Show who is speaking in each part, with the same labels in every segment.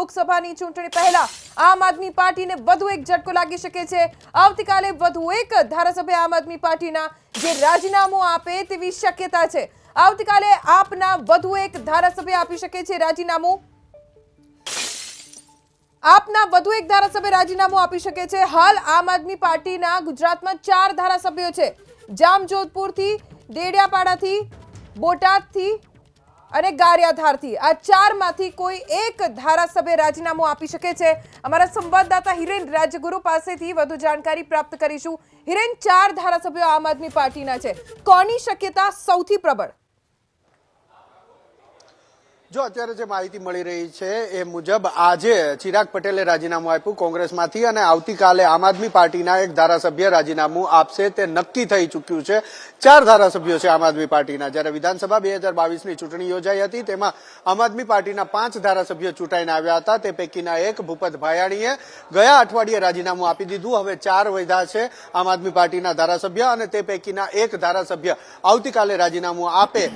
Speaker 1: લોકસભાની ચૂંટણી પહેલા આમ આદમી પાર્ટીને વધુ એક ઝટકો લાગી શકે છે. આવતીકાલે વધુ એક ધારાસભ્ય આમ આદમી પાર્ટીના જે રાજીનામું આપે તેવી શક્યતા છે. આવતીકાલે આપના વધુ એક ધારાસભ્ય આપી શકે છે રાજીનામું. આપના વધુ એક ધારાસભ્ય રાજીનામું આપી શકે છે. હાલ આમ આદમી પાર્ટીના ગુજરાતમાં ચાર ધારાસભ્યો છે. જામજોધપુરથી, ડેડિયાપાડાથી, બોટાદથી અને ગારિયાધારથી આ ચારમાંથી કોઈ એક ધારાસભ્ય રાજીનામું આપી શકે છે. અમારા સંવાદદાતા હિરેન રાજગુરુ પાસેથી વધુ જાણકારી પ્રાપ્ત કરીશું. હિરેન, ચાર ધારાસભ્યો આમ આદમી પાર્ટીના છે. કોની શક્યતા સૌથી પ્રબળ?
Speaker 2: જો અત્યારે જે માહિતી મળી રહી છે એ મુજબ આજે ચિરાગ પટેલે રાજીનામું આપ્યું કોંગ્રેસમાંથી અને આવતીકાલે આમ આદમી પાર્ટીના એક ધારાસભ્ય રાજીનામું આપશે. તે નક્કી થઈ ચૂક્યું છે. ચાર ધારાસભ્યો છે આમ આદમી પાર્ટીના. જ્યારે વિધાનસભા બે હજાર બાવીસની ચૂંટણી યોજાઈ હતી, તેમાં આમ આદમી પાર્ટીના પાંચ ધારાસભ્યો ચૂંટાઈને આવ્યા હતા. તે પૈકીના એક ભૂપત ભાયાણીએ ગયા અઠવાડિયે રાજીનામું આપી દીધું. હવે ચાર વધ્યા છે આમ આદમી પાર્ટીના ધારાસભ્ય અને તે પૈકીના એક ધારાસભ્ય આવતીકાલે રાજીનામું આપે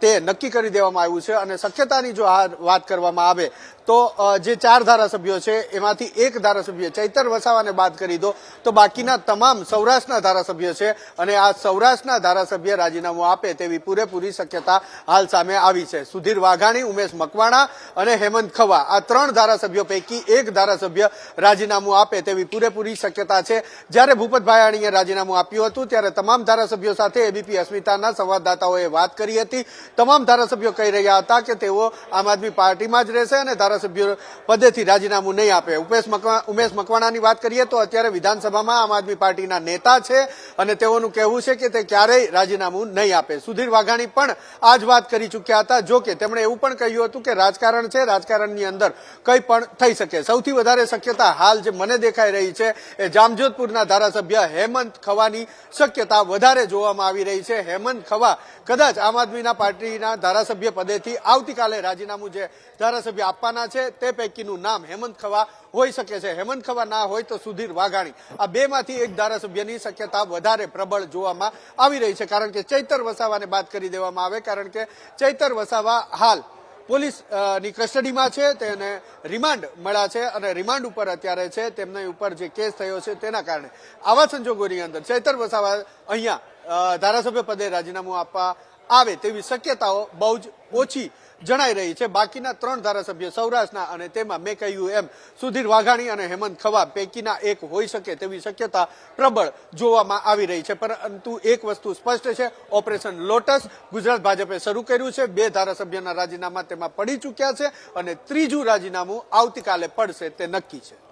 Speaker 2: તે નક્કી કરી દેવામાં આવ્યું છે. અને શક્યતાની જો આ વાત કરવામાં આવે તો જે ચાર ધારાસભ્યો છે, એમાંથી એક ધારાસભ્ય ચૈતર વસાવાને બાદ કરી દો. તો બાકીના તમામ સૌરાષ્ટ્રના ધારાસભ્ય છે અને આ સૌરાષ્ટ્રના ધારાસભ્ય રાજીનામું આપે તેવી પૂરેપૂરી શક્યતા હાલ સામે આવી છે. સુધીર વાઘાણી, ઉમેશ મકવાણા અને હેમંત ખવા આ ત્રણ ધારાસભ્યો પૈકી એક ધારાસભ્ય રાજીનામું આપે તેવી પૂરેપૂરી શક્યતા છે. જ્યારે ભૂપત ભાયાણીએ રાજીનામું આપ્યું હતું, ત્યારે તમામ ધારાસભ્યો સાથે એબીપી અસ્મિતાના સંવાદદાતાઓએ વાત કરી હતી. તમામ ધારાસભ્યો કહી રહ્યા હતા કે તેઓ આમ આદમી પાર્ટીમાં જ રહેશે અને ધારાસભ્ય પદેથી રાજીનામું નહીં આપે. ઉપેશ ઉમેશ મકવાણાની વાત કરીએ તો અત્યારે વિધાનસભામાં આમ આદમી પાર્ટીના નેતા છે અને તેઓનું કહેવું છે કે તે ક્યારેય રાજીનામું નહીં આપે. સુધીર વાઘાણી પણ આ જ વાત કરી ચૂક્યા હતા. જો કે તેમણે એવું પણ કહ્યું હતું કે રાજકારણ છે, રાજકારણની અંદર કંઈ પણ થઈ શકે. સૌથી વધારે શક્યતા હાલ જે મને દેખાઈ રહી છે એ જામજોધપુરના ધારાસભ્ય હેમંત ખવાની શક્યતા વધારે જોવામાં આવી રહી છે. હેમંત ખવા કદાચ આમ આદમીના પાર્ટીના ધારાસભ્ય પદેથી આવતીકાલે રાજીનામું જે ધારાસભ્ય આપવાના છે, તે પૈકીનું નામ હેમંત ખવા હોઈ શકે છે. હેમંત ખવા ના હોય તો સુધીર વાઘાણી. આ બેમાંથી એક ધારાસભ્યની શક્યતા વધારે પ્રબળ જોવામાં આવી રહી છે. કારણ કે ચૈતર વસાવાને બાદ કરી દેવામાં આવે. કારણ કે ચૈતર વસાવા હાલ પોલીસની કસ્ટડીમાં છે. તેને રિમાન્ડ મળ્યા છે અને રિમાન્ડ ઉપર અત્યારે છે. તેમની ઉપર જે કેસ થયો છે તેના કારણે આવા સંજોગોની અંદર ચૈતર વસાવા અહીંયા ધારાસભ્ય પદે રાજીનામું આપવા આવે તેવી શક્યતાઓ બહુ જ ઓછી જણાઈ રહી છે. બાકીના ત્રણ ધારાસભ્ય સૌરાષ્ટ્રના અને તેમાં મેં કહ્યું એમ સુધીર વાઘાણી અને હેમંત ખવા પૈકીના એક હોઈ શકે તેવી શક્યતા પ્રબળ જોવામાં આવી રહી છે. પરંતુ એક વસ્તુ સ્પષ્ટ છે, ઓપરેશન લોટસ ગુજરાત ભાજપે શરૂ કર્યું છે. બે ધારાસભ્યના રાજીનામા તેમાં પડી ચૂક્યા છે અને ત્રીજું રાજીનામું આવતીકાલે પડશે તે નક્કી છે.